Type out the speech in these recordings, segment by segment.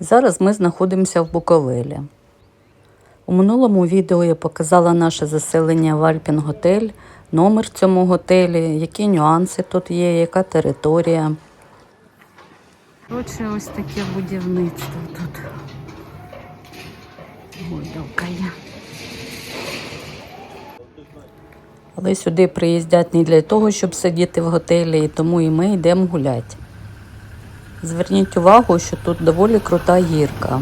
Зараз ми знаходимося в Буковелі. У минулому відео я показала наше заселення в Альпін Готель, номер цьому готелі, які нюанси тут є, яка територія. Коротше, ось таке будівництво тут. Є. Але сюди приїздять не для того, щоб сидіти в готелі, і тому і ми йдемо гуляти. Зверніть увагу, що тут доволі крута гірка.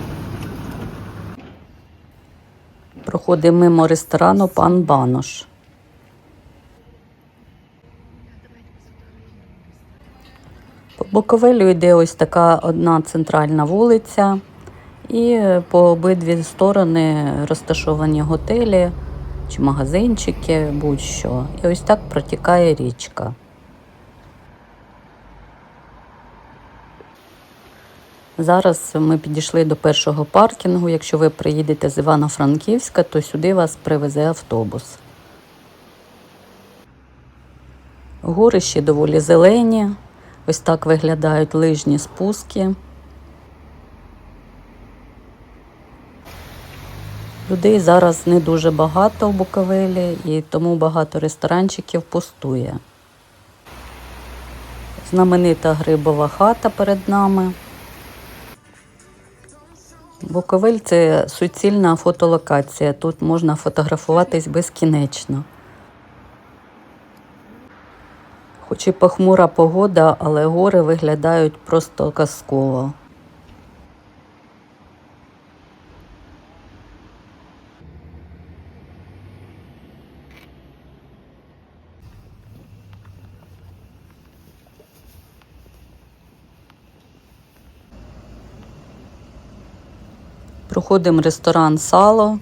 Проходимо мимо ресторану Пан Банош. По Буковелю йде ось така одна центральна вулиця, і по обидві сторони розташовані готелі чи магазинчики, будь-що. І ось так протікає річка. Зараз ми підійшли до першого паркінгу. Якщо ви приїдете з Івано-Франківська, то сюди вас привезе автобус. Гори ще доволі зелені. Ось так виглядають лижні спуски. Людей зараз не дуже багато в Буковелі, і тому багато ресторанчиків пустує. Знаменита грибова хата перед нами. Буковель це суцільна фотолокація. Тут можна фотографуватись безкінечно. Хоч і похмура погода, але гори виглядають просто казково. Проходимо ресторан Сало.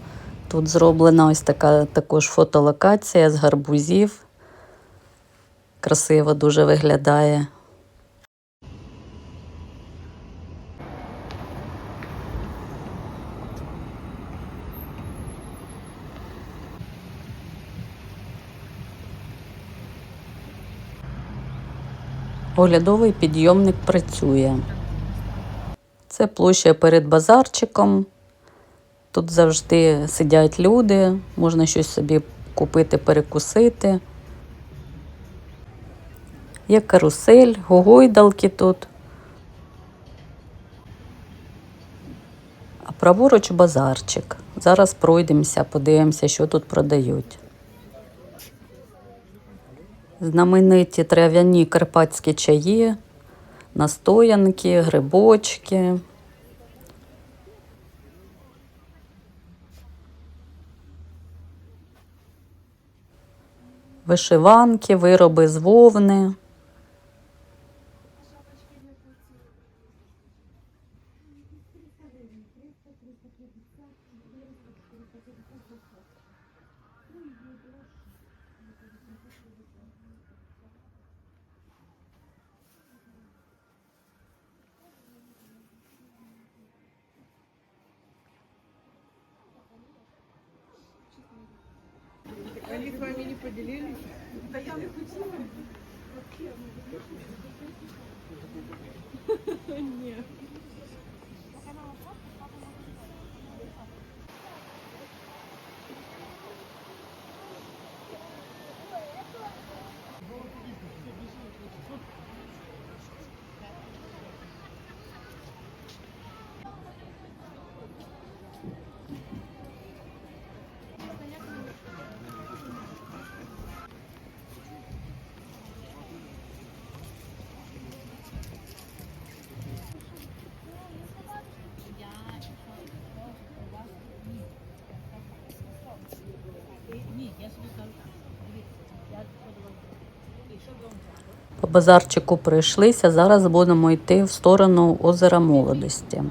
Тут зроблена ось така також фотолокація з гарбузів. Красиво дуже виглядає. Оглядовий підйомник працює. Це площа перед базарчиком. Тут завжди сидять люди, можна щось собі купити, перекусити. Є карусель, гойдалки тут. А праворуч базарчик. Зараз пройдемося, подивимося, що тут продають. Знамениті трав'яні карпатські чаї, настоянки, грибочки. Вишиванки, вироби з вовни. Поделились? Да я не хотела. Нет. Базарчику пройшлися. Зараз будемо йти в сторону озера молодості.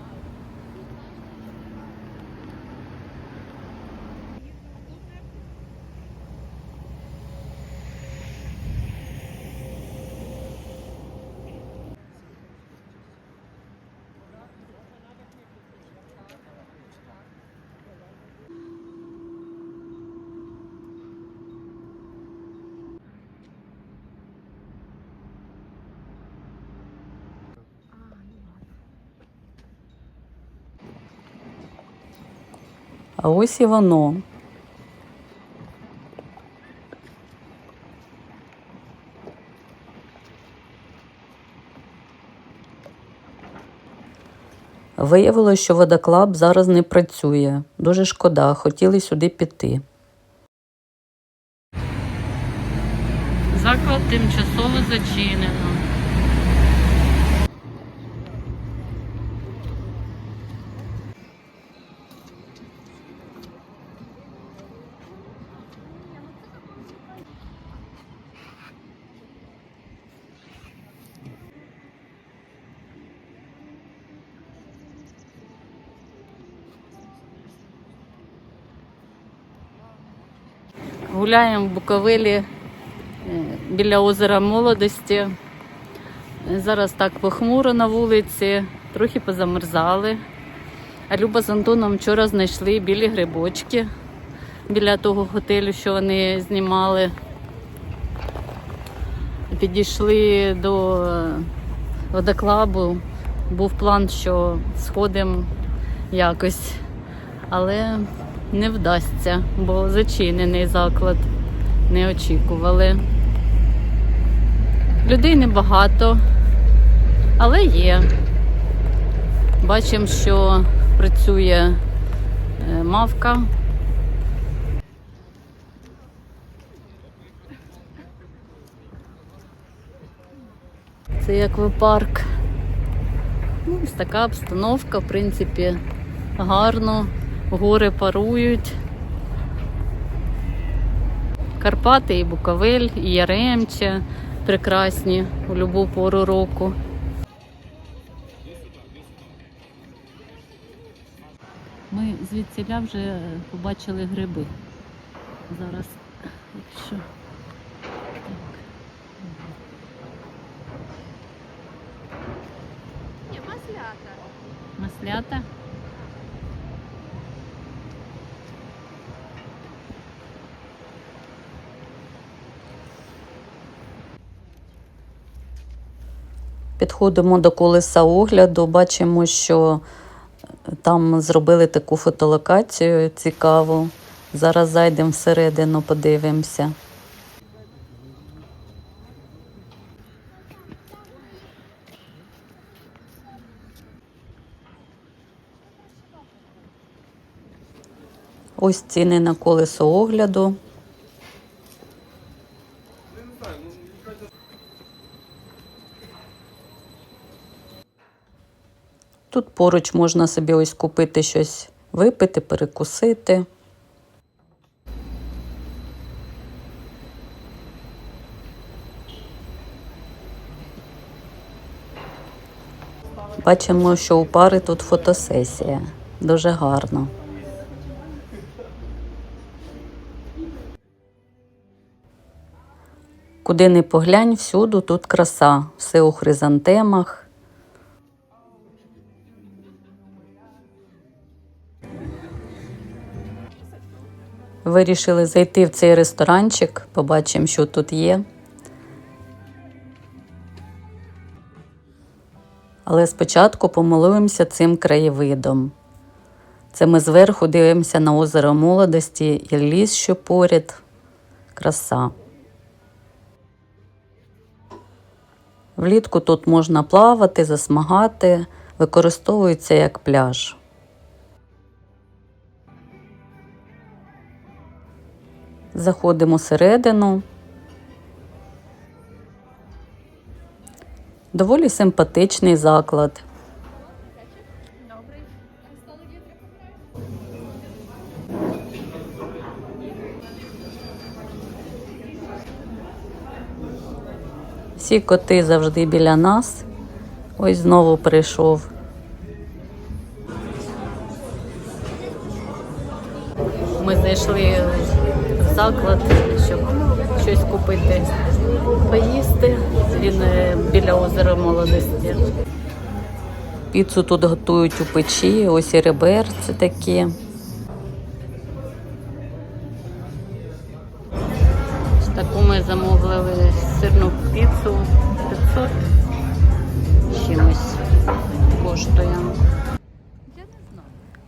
А ось і воно. Виявилося, що водоклаб зараз не працює. Дуже шкода, хотіли сюди піти. Заклад тимчасово зачинено. Гуляємо в Буковелі е, біля озера молодості. Зараз так похмуро на вулиці, трохи позамерзали. А Люба з Антоном вчора знайшли білі грибочки біля того готелю, що вони знімали. Підійшли до водоклабу. Був план, що сходимо якось, але не вдасться, бо зачинений заклад. Не очікували. Людей небагато, але є. Бачимо, що працює е, мавка. Це аквапарк. Ну, ось така обстановка, в принципі, гарно. Гори парують. Карпати і Буковель, і Яремче прекрасні у будь-яку пору року. Ми звідсіля вже побачили гриби. Зараз, якщо. Так. Маслята. Маслята. Підходимо до колеса огляду, бачимо, що там зробили таку фотолокацію цікаву. Зараз зайдемо всередину, подивимося. Ось ціни на колесо огляду. Тут поруч можна собі ось купити щось випити, перекусити. Бачимо, що у пари тут фотосесія. Дуже гарно. Куди не поглянь, всюду тут краса, все у хризантемах. Вирішили зайти в цей ресторанчик, побачимо, що тут є. Але спочатку помилуємося цим краєвидом. Це ми зверху дивимося на озеро молодості і ліс, що поряд. Краса. Влітку тут можна плавати, засмагати, використовується як пляж. Заходимо всередину. Доволі симпатичний заклад. Всі коти завжди біля нас. Ось знову прийшов. Ми зайшли в заклад, щоб щось купити, поїсти. Він е, біля озера молодості. Піцу тут готують у печі, ось і реберці такі. Таку ми замовили сирну піцу 500 чимось коштує.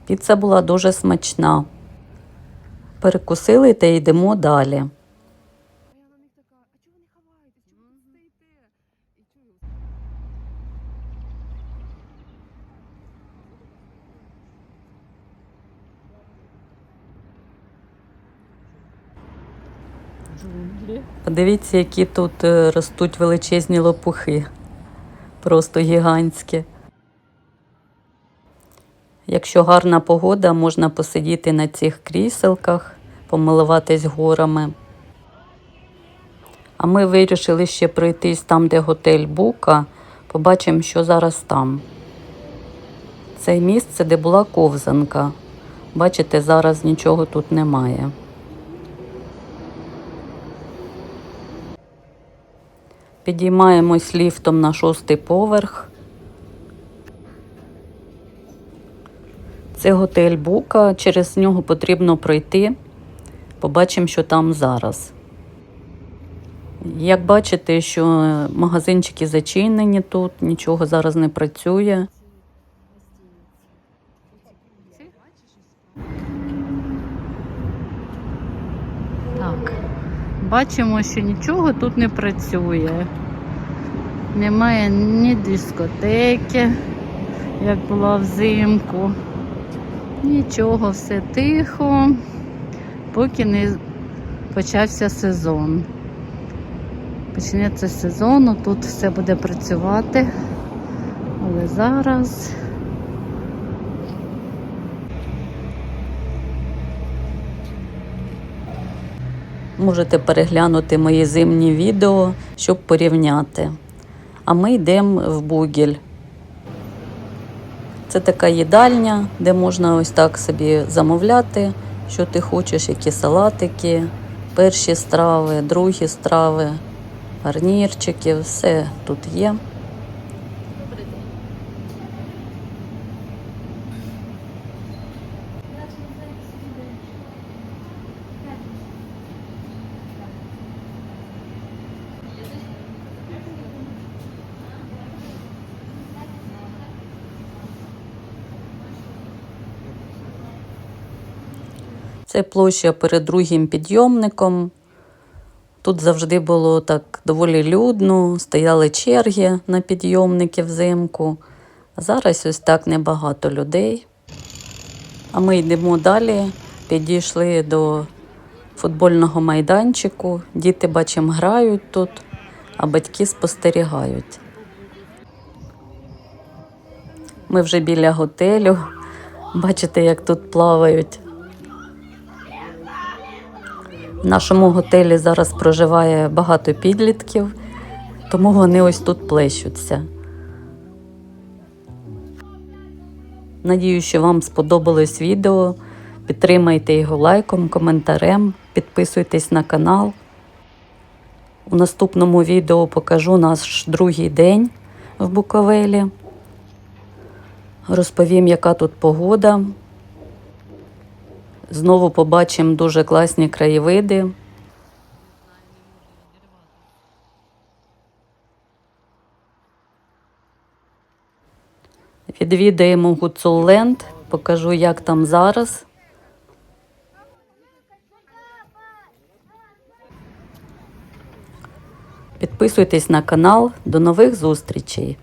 Піца була дуже смачна. Перекусили та йдемо далі. А я на них така, а чого не ховаєтесь? Чого ви тут стоїте? І чую. Джунглі. Подивіться, які тут е, ростуть величезні лопухи. Просто гігантські. Якщо гарна погода, можна посидіти на цих кріселках, помилуватись горами. А ми вирішили ще пройтись там, де готель Бука. Побачимо, що зараз там. Це місце, де була ковзанка. Бачите, зараз нічого тут немає. Підіймаємось ліфтом на шостий поверх. Це готель Бука. Через нього потрібно пройти. Побачимо, що там зараз. Як бачите, що магазинчики зачинені тут, нічого зараз не працює. Так, бачимо, що нічого тут не працює. Немає ні дискотеки, як була взимку. Нічого, все тихо, поки не почався сезон. Почнеться сезон, тут все буде працювати. Але зараз. Можете переглянути мої зимні відео, щоб порівняти. А ми йдемо в Бугіль. Це така їдальня, де можна ось так собі замовляти, що ти хочеш, які салатики, перші страви, другі страви, гарнірчики, все тут є. Це площа перед другим підйомником. Тут завжди було так доволі людно, стояли черги на підйомники взимку. А зараз ось так небагато людей. А ми йдемо далі, підійшли до футбольного майданчику. Діти, бачимо, грають тут, а батьки спостерігають. Ми вже біля готелю. Бачите, як тут плавають. В нашому готелі зараз проживає багато підлітків, тому вони ось тут плещуться. Надію, що вам сподобалось відео. Підтримайте його лайком, коментарем, підписуйтесь на канал. У наступному відео покажу наш другий день в Буковелі. Розповім, яка тут погода. Знову побачимо дуже класні краєвиди. Відвідаємо Гуцулленд, покажу, як там зараз. Підписуйтесь на канал. До нових зустрічей!